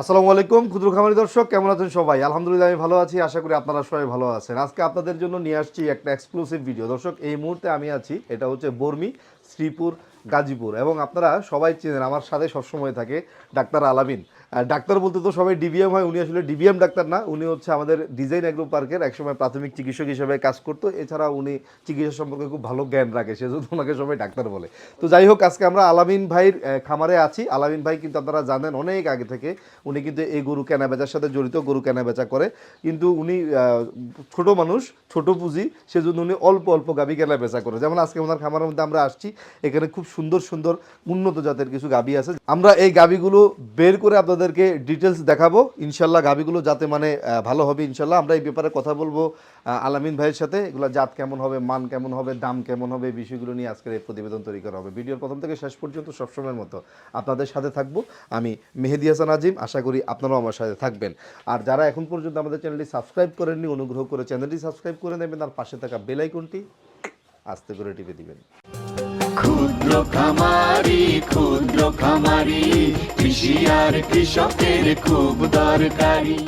আসসালামু আলাইকুম, ক্ষুদ্র খামারি দর্শক, কেমন আছেন সবাই? আলহামদুলিল্লাহ, আমি ভালো আছি, আশা করি আপনারা সবাই ভালো আছেন। আজকে আপনাদের জন্য নিয়ে আসছি একটা এক্সক্লুসিভ ভিডিও দর্শক, এই মুহূর্তে আমি আছি, এটা হচ্ছে বর্মি শ্রীপুর গাজীপুর। এবং আপনারা সবাই চেনেন, আমার সাথে সবসময় থাকে ডাক্তার আলামিন। ডাক্তার বলতে তো সবাই ডিবিএম হয়, উনি আসলে ডিবিএম ডাক্তার না, উনি হচ্ছে আমাদের ডিজাইন অ্যাগ্রো পার্কের একসময় প্রাথমিক চিকিৎসক হিসেবে কাজ করতো। এছাড়া উনি চিকিৎসা সম্পর্কে খুব ভালো জ্ঞান রাখে, সেজন্য ওনাকে সবাই ডাক্তার বলে। তো যাই হোক, আজকে আমরা আলামিন ভাইয়ের খামারে আছি। আলামিন ভাই কিন্তু আপনারা জানেন অনেক আগে থেকে উনি কিন্তু এই গরু কেনা বেচার সাথে জড়িত, গরু কেনা বেচা করে। কিন্তু উনি ছোট মানুষ, ছোট পুঁজি, সেজন্য উনি অল্প অল্প গাবি কেনা বেচা করে। যেমন আজকে ওনার খামারের মধ্যে আমরা আসছি, এখানে খুব সুন্দর সুন্দর উন্নত জাতের কিছু গাবি আছে। আমরা এই গাবিগুলো বের করে আপনাদেরকে ডিটেলস দেখাবো। ইনশাল্লাহ গাবিগুলো যাতে মানে ভালো হবে, ইনশাল্লাহ আমরা এই ব্যাপারে কথা বলব আলামিন ভাইয়ের সাথে। এগুলো জাত কেমন হবে, মান কেমন হবে, দাম কেমন হবে বিষয়গুলো নিয়ে আজকের এই প্রতিবেদন তৈরি করা হবে। ভিডিওর প্রথম থেকে শেষ পর্যন্ত সবসময়ের মতো আপনাদের সাথে থাকব। আমি মেহেদি হাসান আজিম, আশা করি আপনারাও আমার সাথে থাকবেন। আর যারা এখন পর্যন্ত আমাদের চ্যানেলটি সাবস্ক্রাইব করেননি, অনুগ্রহ করে চ্যানেলটি সাবস্ক্রাইব করে নেবেন, আর পাশে থাকা বেল আইকনটি আস্তে করে টিপে দিবেন। ক্ষুদ্র খামারি ক্ষুদ্র খামারি কৃষি আর কৃষকের খুব দরকারি।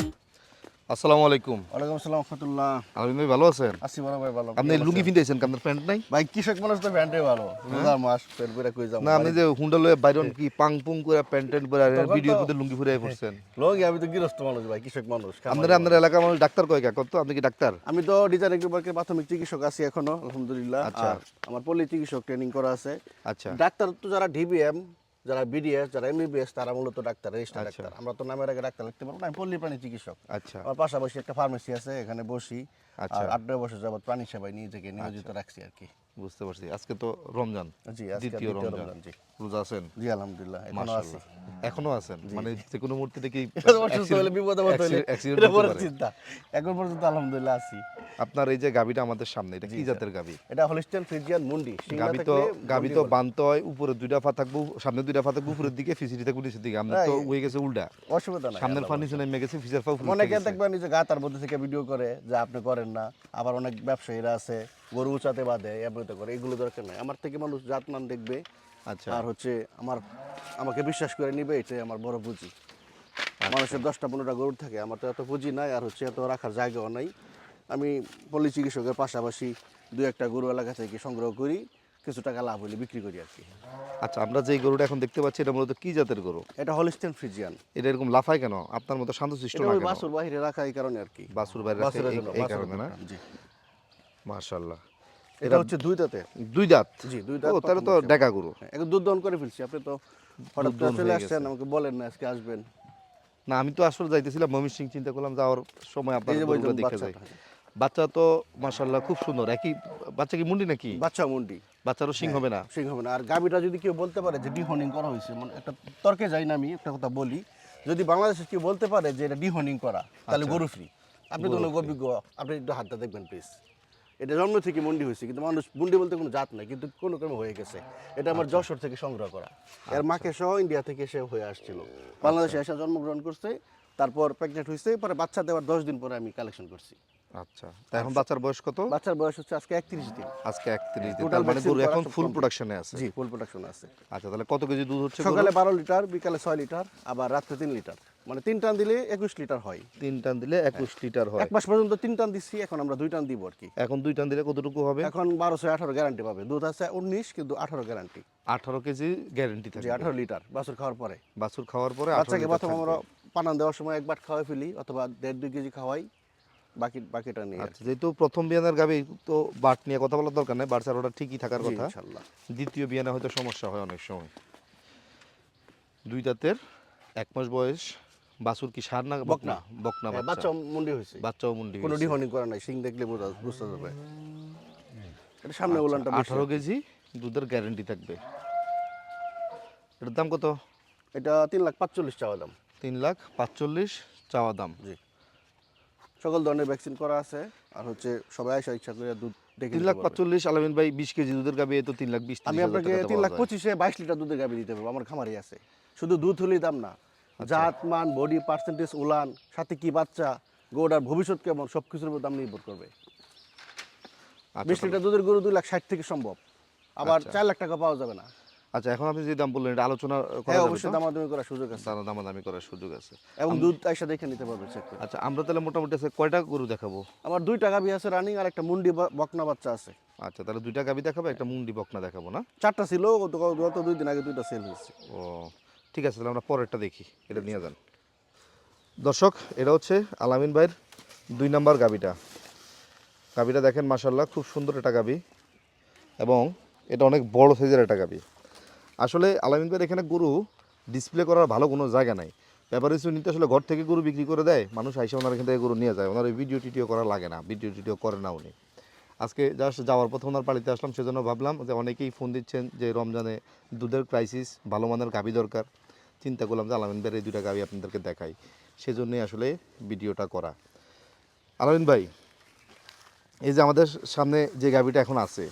আসসালামু আলাইকুম। ওয়ালাইকুম আসসালাম রহমতুল্লাহ। আলামিন ভাই ভালো আছেন? আসি বড় ভাই ভালো। আপনি লুঙ্গি পিনতেছেন আপনার প্যান্ট নাই? ভাই কৃষক মানুষ তো ব্যান্ডে ভালো। রোজার মাস পেট করে কই যাম না আপনি যে হুন্ডা লয়ে বাইরন কি পাং পুং করে প্যান্ট ট্যান্ট পরে ভিডিওর মধ্যে লুঙ্গি ফুরাই পড়ছেন লোক আমি তো গৃহস্থ মানুষ ভাই কৃষক মানুষ আপনারা আপনার এলাকার মানুষ ডাক্তার কয় কা? কত? আপনি কি ডাক্তার? আমি তো ডিজাইন এগ্রিবার্কের প্রাথমিক চিকিৎসক আছি এখনও আলহামদুলিল্লাহ। আচ্ছা। আমার পল্লী চিকিৎসক ট্রেনিং করা আছে। আচ্ছা। ডাক্তার তো যারা ডিবিএম যারা বিডিএস যারা এমবিবিএস তারা মূলত ডাক্তার রেজিস্টার আচ্ছা। ডাক্তার। আমরা তো নামের আগে ডাক্তার লিখতে পারব না আমি পল্লী প্রাণী চিকিৎসক। আচ্ছা। আমার পাশাপাশি একটা ফার্মেসি আছে এখানে বসি। আচ্ছা। আর আট নয় বছর যাবত প্রাণী সেবায় নিজেকে নিয়োজিত রাখছি আর কি। বুঝতে পারছি। আজকে তো রমজান। জি দ্বিতীয় রমজান, জি। রোজা আছেন? জি আলহামদুলিল্লাহ এখনও আছি। এখনও আছেন? মানে যে কোনো মুহূর্তে দেখি। চিন্তা। এখন পর্যন্ত আলহামদুলিল্লাহ আছি। আপনার এই যে গাবিটা আমাদের সামনে এটা কি জাতের গাবি এটা ফ্রিজিয়ান মুন্ডি গাবি তো গাবি তো। হয় উপরে দুইটা ফা থাকব সামনে দুইটা ফা থাকব উপরের দিকে ফিসিটি থাকব নিচের দিকে। আমরা তো হ্যাঁ, গেছে উল্টা। অসুবিধা নাই সামনের নিচে নেমে গেছে ফিসের উপরে অনেকে দেখবেন যে গা তার মধ্যে থেকে ভিডিও করে যে আপনি করেন না আবার অনেক ব্যবসায়ীরা আছে গরু উচাতে বাদে এমনিতে করে এগুলো দরকার নাই। আমার থেকে মানুষ জাতমান দেখবে আচ্ছা আর হচ্ছে আমার আমাকে বিশ্বাস করে নিবে এটাই আমার বড় পুঁজি। মানুষের দশটা পনেরোটা গরুর থাকে আমার তো এত পুঁজি নাই আর হচ্ছে এত রাখার জায়গাও নাই। আমি পল্লী চিকিৎসকের পাশাপাশি দু একটা গরু এলাকা থেকে সংগ্রহ করি কিছু টাকা লাভ হলে বিক্রি করি আর কি। আচ্ছা আমরা যে গরুটা এখন দেখতে পাচ্ছি এটা মূলত কি জাতের গরু? এটা হলিস্টেন ফ্রিজিয়ান। এটা এরকম লাফায় কেন? আপনার মতো শান্তশিষ্ট না কেন? বাছুর বাহিরে রাখা এই কারণে আর কি। বাসুর বাইরে রাখে এই- কারণে না? জি। মাশাআল্লাহ এটা হচ্ছে দুই দাঁতে। দুই দাঁত। জি দুই দাঁত তাহলে তো ডেকা গরু। হ্যাঁ, একটু দুধ দহন করে ফেলছি আপনি তো হঠাৎ চলে আসছেন আমাকে বলেন না আজকে আসবেন। না আমি তো আসলে যাইতেছিলাম ময়মন সিং চিন্তা করলাম যাওয়ার সময় আপনার দেখে যাই। বাচ্চা তো মাশাআল্লাহ খুব সুন্দর একই বাচ্চা কি মুন্ডি নাকি? বাচ্চা মুন্ডি। বাচ্চারও সিং হবে না? সিং হবে না। আর গাবিটা যদি কেউ বলতে পারে যে ডিহনিং করা হয়েছে মানে একটা তর্কে যাই না আমি একটা কথা বলি যদি বাংলাদেশে কেউ বলতে পারে যে এটা ডিহনিং করা তাহলে আচ্ছা। গরু ফ্রি আপনি তো অভিজ্ঞ আপনি একটু হাতটা দেখবেন প্লিজ এটা জন্ম থেকে মন্ডি হয়েছে কিন্তু মানুষ মন্ডি বলতে কোনো জাত নাই কিন্তু কোনো ক্রমে হয়ে গেছে। এটা আমার আচ্ছা। যশোর থেকে সংগ্রহ করা। এর মাকে সহ ইন্ডিয়া থেকে এসে হয়ে আসছিল। বাংলাদেশে এসে জন্মগ্রহণ করছে তারপর প্রেগনেন্ট হয়েছে পরে বাচ্চা দেওয়ার দশ দিন পরে আমি কালেকশন করছি। আচ্ছা এখন বাচ্চার বয়স কত? বাচ্চার বয়স হচ্ছে আজকে একত্রিশ দিন। আজকে একত্রিশ দিন তার মানে গরু এখন ফুল। প্রোডাকশনে আছে। জি ফুল প্রোডাকশন আছে। আচ্ছা তাহলে কত কেজি দুধ হচ্ছে সকালে গরুর? বারো লিটার বিকালে ছয় লিটার আবার রাত্রে তিন লিটার। মানে তিন টান দিলে একুশ লিটার হয়। তিন টান দিলে একুশ লিটার হয়। এক মাস পর্যন্ত তিন টান দিচ্ছি এখন আমরা দুই টান দিব আর কি। এখন দুই টান দিলে কতটুকু হবে? এখন বারোশো আঠারো গ্যারান্টি পাবে। দুধ আছে উনিশ কিন্তু আঠারো গ্যারান্টি আঠারো কেজি গ্যারেন্টি থাকে আঠারো লিটার বাছুর খাওয়ার পরে। বাছুর খাওয়ার পরে বাচ্চাকে 18 প্রথম আমরা। পানান দেওয়ার সময় এক বাট খাওয়াই ফেলি অথবা দেড় দুই কেজি খাওয়াই। বাকি বাকিটা নিয়ে আচ্ছা যেহেতু প্রথম বিয়ানের গাবি তো বাট নিয়ে কথা বলার দরকার নেই বাট ওটা ঠিকই থাকার কথা। ইনশাল্লাহ। দ্বিতীয় বিয়ানে হয়তো সমস্যা হয় অনেক সময়। দুই দাঁতের এক মাস বয়স বাছুর কি সার না বকনা? বকনা। হ্যাঁ, বাচ্চা। মুন্ডি হয়েছে। বাচ্চাও মুন্ডি কোনো ডিহনিং করা নাই সিং দেখলে বোঝা বুঝতে যাবে এটা সামনে উলানটা আঠারো কেজি দুধের গ্যারেন্টি থাকবে। এটার দাম কত? এটা তিন লাখ পাঁচচল্লিশ চাওয়া দাম। তিন লাখ পাঁচচল্লিশ চাওয়া দাম। জি। সকল ধরনের ভ্যাকসিন করা আছে। আর হচ্ছে সবাই আসা ইচ্ছা করে দুধ তিন লাখ পাঁচচল্লিশ আলমিন ভাই বিশ কেজি দুধের গাবি তো তিন লাখ বিশ আমি আপনাকে তিন লাখ পঁচিশে বাইশ লিটার দুধের গাবি দিতে পারব আমার আছে। শুধু দুধ হলেই দাম না আচ্ছা। জাত মান বডি পার্সেন্টেজ উলান সাথে কি বাচ্চা গরুটার ভবিষ্যৎ কেমন সব কিছুর উপর দাম নির্ভর করবে। আচ্ছা, বিশ লিটার দুধের গরু দুই লাখ ষাট থেকে সম্ভব। আবার আচ্ছা। চার লাখ টাকা পাওয়া যাবে না। আচ্ছা এখন আপনি যে দাম বললেন এটা আলোচনা করা হ্যাঁ অবশ্যই? দামাদামি করার সুযোগ আছে। দানা দামাদামি করার সুযোগ আছে। এবং দুধ আইসা দেখে নিতে পারবে চেক করে। আচ্ছা আমরা তাহলে মোটামুটি আছে কয়টা গরু দেখাবো? আমার দুই টাকা বিয়ে আছে রানিং আর একটা মুন্ডি বকনা বাচ্চা আছে। আচ্ছা তাহলে দুইটা গাবি দেখাবো একটা মুন্ডি বকনা দেখাবো না? চারটা ছিল গত গত দুই দিন আগে দুইটা সেল হয়েছে। ও ঠিক আছে তাহলে আমরা পরেরটা দেখি এটা নিয়ে যান। দর্শক এটা হচ্ছে আলামিন ভাইয়ের দুই নাম্বার গাবিটা গাবিটা দেখেন মাসাল্লাহ খুব সুন্দর একটা গাবি এবং এটা অনেক বড় সাইজের একটা গাবি আসলে আলামিন ভাইয়ের এখানে গরু ডিসপ্লে করার ভালো কোনো জায়গা নাই। ব্যাপার হচ্ছে নিতে আসলে ঘর থেকে গরু বিক্রি করে দেয়, মানুষ আইসে ওনার এখান থেকে গরু নিয়ে যায়। ওনার ভিডিও টিডিও করা লাগে না ভিডিও টিডিও করে না উনি। আজকে জাস্ট যাওয়ার পথে ওনার বাড়িতে আসলাম, সেজন্য ভাবলাম যে অনেকেই ফোন দিচ্ছেন যে রমজানে দুধের ক্রাইসিস ভালো মানের গাভি দরকার। চিন্তা করলাম যে আলামিন ভাইয়ের এই দুইটা গাভি আপনাদেরকে দেখাই। সেজন্যই আসলে ভিডিওটা করা। আলামিন ভাই, এই যে আমাদের সামনে যে গাভিটা এখন আছে,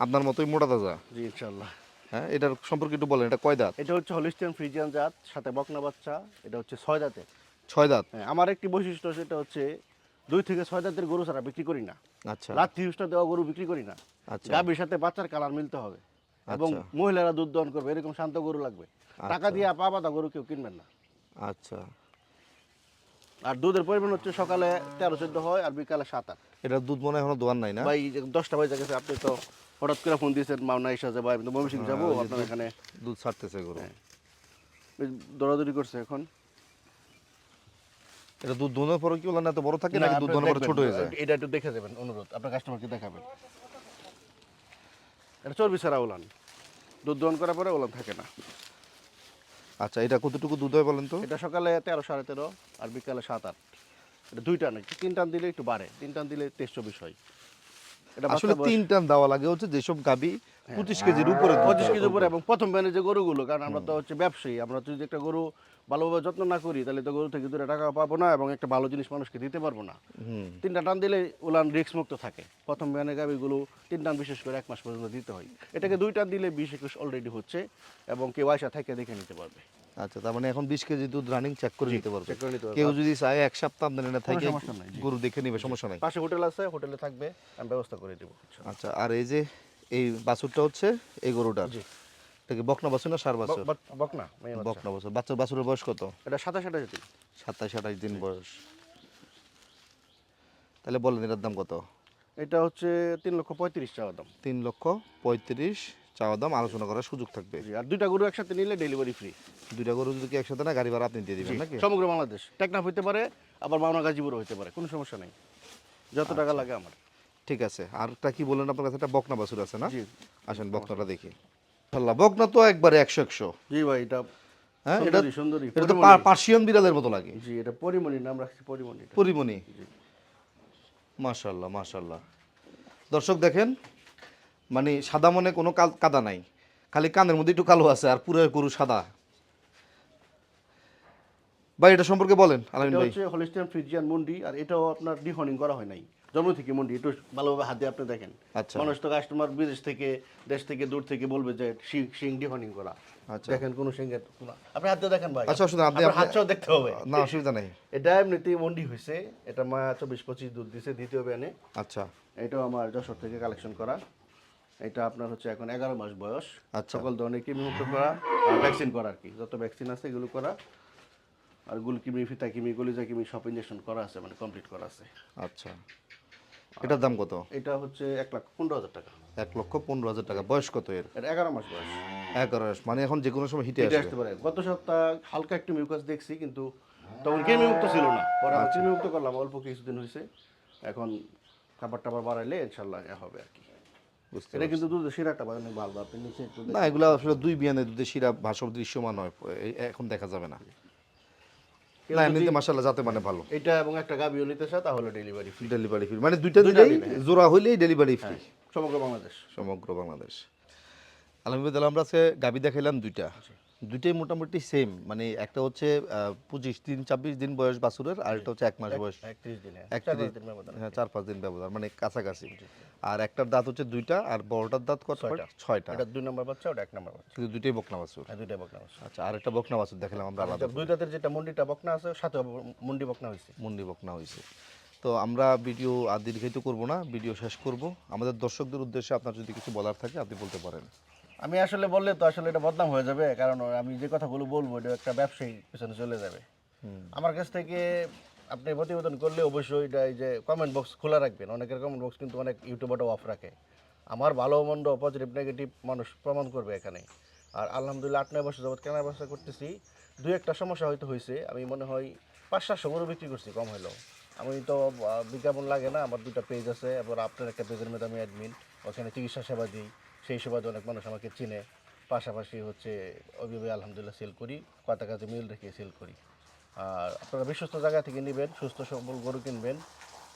আপনার মতোই মোটা তাজা? জি ইনশাল্লাহ হ্যাঁ এটার সম্পর্কে একটু বলেন এটা কয় দাঁত? এটা হচ্ছে হলিস্টিয়ান ফ্রিজিয়ান জাত সাথে বকনা বাচ্চা এটা হচ্ছে ছয় দাঁতের ছয় দাঁত? হ্যাঁ, আমার একটি বৈশিষ্ট্য সেটা হচ্ছে দুই থেকে ছয় দাঁতের গরু ছাড়া বিক্রি করি না। আচ্ছা। রাত্রি উষ্ণা দেওয়া গরু বিক্রি করি না। আচ্ছা। গাভীর সাথে বাচ্চার কালার মিলতে হবে এবং আচ্ছা। মহিলারা দুধ দহন করবে এরকম শান্ত গরু লাগবে। টাকা দিয়ে পা পাতা গরু কেউ কিনবেন না। আচ্ছা। আর দুধের পরিমাণ হচ্ছে সকালে তেরো চোদ্দ হয় আর বিকালে সাত আট। এটার দুধ মনে হয় এখনও দোয়ার নাই না? ভাই দশটা বাজে গেছে আপনি তো হঠাৎ করে ফোন দিয়েছেন মামনা এসে যে ভাই আমি তো ময়মনসিং যাব হ্যাঁ, আপনার এখানে। দুধ ছাড়তেছে গরু। দৌড়াদৌড়ি করছে এখন। এটা দুধ দোনের পরে কি বলেন এত বড় থাকে নাকি দুধ দোনের পরে ছোট হয়ে যায়? এটা একটু দেখে যাবেন অনুরোধ আপনার কাস্টমারকে দেখাবেন। এটা চর্বি ছাড়া ওলান। দুধ দহন করার পরে ওলান থাকে না। আচ্ছা এটা কতটুকু দুধ হয় বলেন তো? এটা সকালে তেরো সাড়ে তেরো আর বিকালে সাত আট। এটা দুইটা না তিন টান দিলে একটু বাড়ে তিন টান দিলে তেইশ চব্বিশ হয়। এটা আসলে তিন টান দেওয়া লাগে হচ্ছে যেসব গাবি পঁচিশ কেজির উপরে পঁচিশ হয়। কেজি উপরে এবং প্রথম ব্যানে যে গরুগুলো কারণ আমরা তো হচ্ছে ব্যবসায়ী। আমরা যদি একটা গরু ভালোভাবে যত্ন না করি তাহলে তো গরু থেকে দূরে টাকা পাবো না এবং একটা ভালো জিনিস মানুষকে দিতে পারব না। তিনটা টান দিলে উলান রিক্স মুক্ত থাকে। প্রথম ব্যানে গাবিগুলো তিন টান বিশেষ করে এক মাস পর্যন্ত দিতে হয়। এটাকে দুই টান দিলে বিশ একুশ অলরেডি হচ্ছে এবং কেউ আয়সা থেকে দেখে নিতে পারবে। আচ্ছা তার মানে এখন বিশ কেজি দুধ রানিং চেক করে নিতে পারবে। কেউ যদি চায় এক সপ্তাহ আপনার এনে থাকে। গরু দেখে নিবে সমস্যা নাই। পাশে হোটেল আছে হোটেলে থাকবে আমি ব্যবস্থা করে দেবো। আচ্ছা আর এই যে এই বাছুরটা হচ্ছে এই গরুটার। জি। এটা কি বকনা বাছুর না সার বাছুর? বকনা বাচ্চা। বকনা বাছুর। বাচ্চার বাছুরের বয়স কত? এটা সাতাশ আঠাশ দিন। সাতাশ আঠাশ দিন বয়স। তাহলে বলেন এটার দাম কত? এটা হচ্ছে তিন লক্ষ পঁয়ত্রিশ চাওয়া দাম। তিন লক্ষ পঁয়ত্রিশ চাওয়া দাম আলোচনা করার সুযোগ থাকবে। আর দুইটা গরু একসাথে নিলে ডেলিভারি ফ্রি দুইটা গরু যদি কি একসাথে না গাড়ি ভাড়া আপনি দিয়ে দিবেন নাকি? সমগ্র বাংলাদেশ। টেকনাফ হইতে পারে আবার মাওনা গাজীপুরও হইতে পারে কোনো সমস্যা নেই। যত টাকা লাগে আমার। ঠিক আছে। আর একটা কি বললেন আপনার কাছে? একটা বকনা বাছুর আছে না? আসেন বকনাটা দেখি। আল্লাহ বকনা তো একবারে একশো একশো। জি ভাই এটা হ্যাঁ এটা সুন্দরী এটা তো। পার্সিয়ান বিড়ালের মতো লাগে। জি এটা পরিমণি নাম রাখছি পরিমণি এটা। পরিমণি। মাশাল্লাহ মাশাল্লাহ দর্শক দেখেন মানে সাদা মনে কোনো কাল- কাদা নাই। খালি কানের মধ্যে একটু কালো আছে আর পুরো গরু সাদা। ভাই এটা সম্পর্কে বলেন আলামিন ভাই। হচ্ছে হলিস্টিয়ান ফ্রিজিয়ান মুন্ডি আর এটাও আপনার ডিহনিং করা হয় নাই। জন্ম থেকে মুন্ডি একটু ভালোভাবে হাত আপনি দেখেন। আচ্ছা। মানুষ তো কাস্টমার বিদেশ থেকে দেশ থেকে দূর থেকে বলবে যে শিং শিং ডিহনিং করা। আচ্ছা। দেখেন কোন কোনো আপনি হাতে দেখেন ভাই। আচ্ছা, অসুবিধা, আপনি- আপনি- হাতটাও দেখতে হবে। না অসুবিধা নেই। এটা এমনিতেই মন্ডি হয়েছে। এটা মা চব্বিশ পঁচিশ দুধ দিছে দ্বিতীয় ব্যানে। আচ্ছা। এটাও আমার যশোর থেকে কালেকশন করা। এটা আপনার হচ্ছে এখন এগারো মাস বয়স। আচ্ছা। সকল ধরনের কৃমিমুক্ত করা আর ভ্যাকসিন করা আর কি। যত ভ্যাকসিন আছে এগুলো করা। আর গুল কিমি ফিতা কিমি গলিজা কিমি সব ইঞ্জেকশন করা আছে মানে কমপ্লিট করা আছে। আচ্ছা। এটার দাম কত? এটা হচ্ছে এক লাখ পনেরো হাজার টাকা। এক লক্ষ পনেরো হাজার টাকা। বয়স কত এর? এগারো মাস বয়স। এগারো মানে এখন যে কোনো সময় হিটে আসতে পারে। গত সপ্তাহ হালকা একটু মিউকাস দেখছি কিন্তু তখন কৃমিমুক্ত ছিল না। পরে আচ্ছা। আমি কৃমিমুক্ত করলাম। অল্প কিছুদিন হয়েছে। এখন খাবার টাবার বাড়াইলে ইনশাল্লাহ এ হবে আর কি। এটা কিন্তু দুধের শিরাটা অনেক ভালো আপনি নিচে না এগুলো আসলে দুই বিয়ানে দুধের শিরা ভাষণ দৃশ্যমান হয় এখন দেখা যাবে না। না এমনিতে মাসাল্লাহ যাতে মানে ভালো। এটা এবং একটা গাবিও নিতে চায় তাহলে ডেলিভারি ফ্রি ডেলিভারি ফ্রি মানে দুইটা দুইটা দিলেই দিলে, হ্যাঁ। জোড়া হইলেই ডেলিভারি ফ্রি সমগ্র বাংলাদেশ। সমগ্র বাংলাদেশ। আলহামদুলিল্লাহ আমরা আজকে গাবি দেখাইলাম দুইটা। দুইটাই মোটামুটি সেম মানে একটা হচ্ছে পঁচিশ দিন ছাব্বিশ দিন বয়স বাছুরের আর একটা হচ্ছে এক মাস বয়স। একত্রিশ দিনে। হ্যাঁ চার পাঁচ দিন ব্যবধান মানে কাছাকাছি। আর একটার দাঁত হচ্ছে দুইটা আর বড়টার দাঁত কত? ছয়টা। এটা দুই নম্বর বাচ্চা ওটা এক নম্বর বাচ্চা। কিন্তু দুইটাই বকনা বাছুর? হ্যাঁ দুইটাই বকনা বাচ্চা আচ্ছা আর একটা বকনা বাছুর দেখালাম আমরা আলাদা আচ্ছা, দুই দাঁতের যেটা মুন্ডিটা বকনা আছে সাথে মুন্ডি বকনা হয়েছে মুন্ডি বকনা হয়েছে তো আমরা ভিডিও আর দীর্ঘায়িত করব না ভিডিও শেষ করব। আমাদের দর্শকদের উদ্দেশ্যে আপনার যদি কিছু বলার থাকে আপনি বলতে পারেন। আমি আসলে বললে তো আসলে এটা বদনাম হয়ে যাবে কারণ আমি যে কথাগুলো বলব এটা একটা ব্যবসায়ী পিছনে চলে যাবে। আমার কাছ থেকে আপনি প্রতিবেদন করলে অবশ্যই এটা এই যে কমেন্ট বক্স খোলা রাখবেন। অনেকের কমেন্ট বক্স কিন্তু অনেক ইউটিউবারও অফ রাখে। আমার ভালো মন্দ পজিটিভ নেগেটিভ মানুষ প্রমাণ করবে এখানে। আর আলহামদুলিল্লাহ আট নয় বছর যাবত কেনার ব্যবসা করতেছি। দুই একটা সমস্যা হয়তো হয়েছে। আমি মনে হয় পাঁচ সাতশো গরু বিক্রি করছি কম হলেও আমি তো বিজ্ঞাপন লাগে না আমার দুটো পেজ আছে এবার আপনার একটা পেজের মধ্যে আমি অ্যাডমিন ওখানে চিকিৎসা সেবা দিই। সেই সেবাতে অনেক মানুষ আমাকে চিনে। পাশাপাশি হচ্ছে ওইভাবে আলহামদুলিল্লাহ সেল করি কথা কাজে মিল রেখে সেল করি। আর আপনারা বিশ্বস্ত জায়গা থেকে নেবেন, সুস্থ সবল গরু কিনবেন।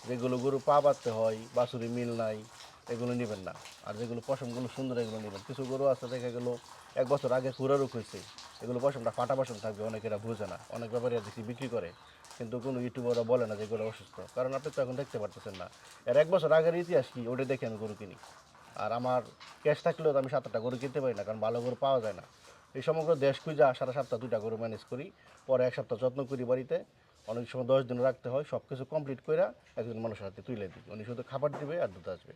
যেগুলো গরু পা বাঁধতে হয়, বাছুরি মিল নাই, এগুলো নেবেন না। আর যেগুলো পশমগুলো সুন্দর, এগুলো নেবেন। কিছু গরু আছে, দেখা গেলো এক বছর আগে রোগ হয়েছে। এগুলো পশমটা ফাটা পশম থাকবে, অনেকেরা বুঝে না। অনেক ব্যাপারে দেখি বিক্রি করে। কিন্তু কোনো ইউটিউবাররা বলে না যে এগুলো অসুস্থ। কারণ আপনি তো এখন দেখতে পারতেছেন না। এর এক বছর আগের ইতিহাস কি? ওটা দেখে আমি গরু কিনি। আর আমার ক্যাশ থাকলেও তো আমি সাত আটটা গরু কিনতে পারি না কারণ ভালো গরু পাওয়া যায় না। এই সমগ্র দেশ খুঁজা সারা সপ্তাহ দুইটা গরু ম্যানেজ করি পরে এক সপ্তাহ যত্ন করি বাড়িতে। অনেক সময় দশ দিন রাখতে হয় সব কিছু কমপ্লিট করে একজন মানুষের হাতে তুলে দিই। উনি শুধু খাবার দিবে আর দুধ আসবে।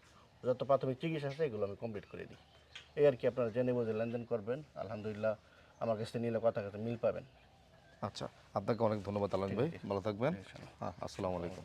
যত প্রাথমিক চিকিৎসা আছে এগুলো আমি কমপ্লিট করে দিই। এই আর কি আপনারা জেনে বুঝে লেনদেন করবেন। আলহামদুলিল্লাহ আমার কাছে নিলে কথা কথা মিল পাবেন। আচ্ছা আপনাকে অনেক ধন্যবাদ আলম ভাই। ভালো থাকবেন। হ্যাঁ আসসালামু আলাইকুম।